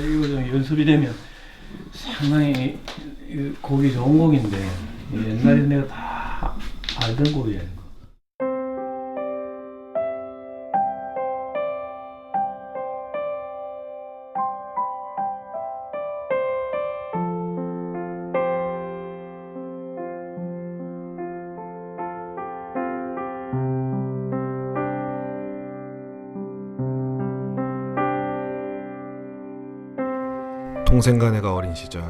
이거 좀 연습이 되면 상당히 곡이 좋은 곡인데 옛날에 내가 다 알던 곡이에요. 동생과 내가 어린 시절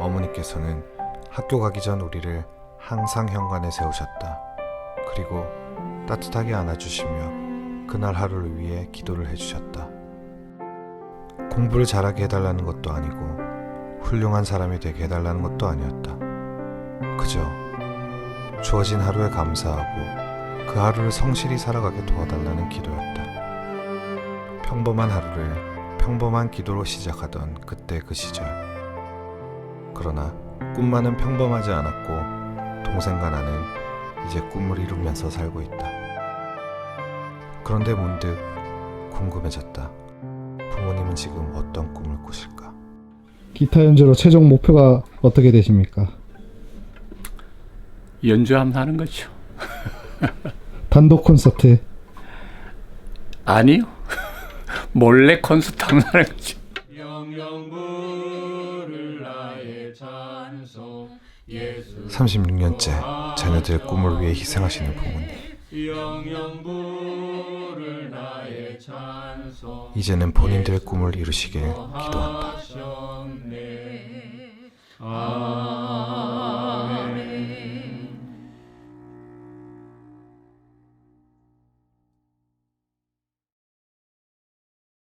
어머니께서는 학교 가기 전 우리를 항상 현관에 세우셨다. 그리고 따뜻하게 안아주시며 그날 하루를 위해 기도를 해주셨다. 공부를 잘하게 해달라는 것도 아니고 훌륭한 사람이 되게 해달라는 것도 아니었다. 그저 주어진 하루에 감사하고 그 하루를 성실히 살아가게 도와달라는 기도였다. 평범한 하루를 평범한 기도로 시작하던 그 때그 시절. 그러나 꿈만은 평범하지 않았고 동생과 나는 이제 꿈을 이루면서 살고 있다. 그런데 문득 궁금해졌다. 부모님은 지금 어떤 꿈을 꾸실까? 기타 연주로 최종 목표가 어떻게 되십니까? 연주하면 하는 거죠. 단독 콘서트 아니요. 몰래 콘서트 하면 하는 거죠. 36년째 자녀들의 꿈을 위해 희생하시는 부모님. 이제는 본인들의 꿈을 이루시길 기도한다.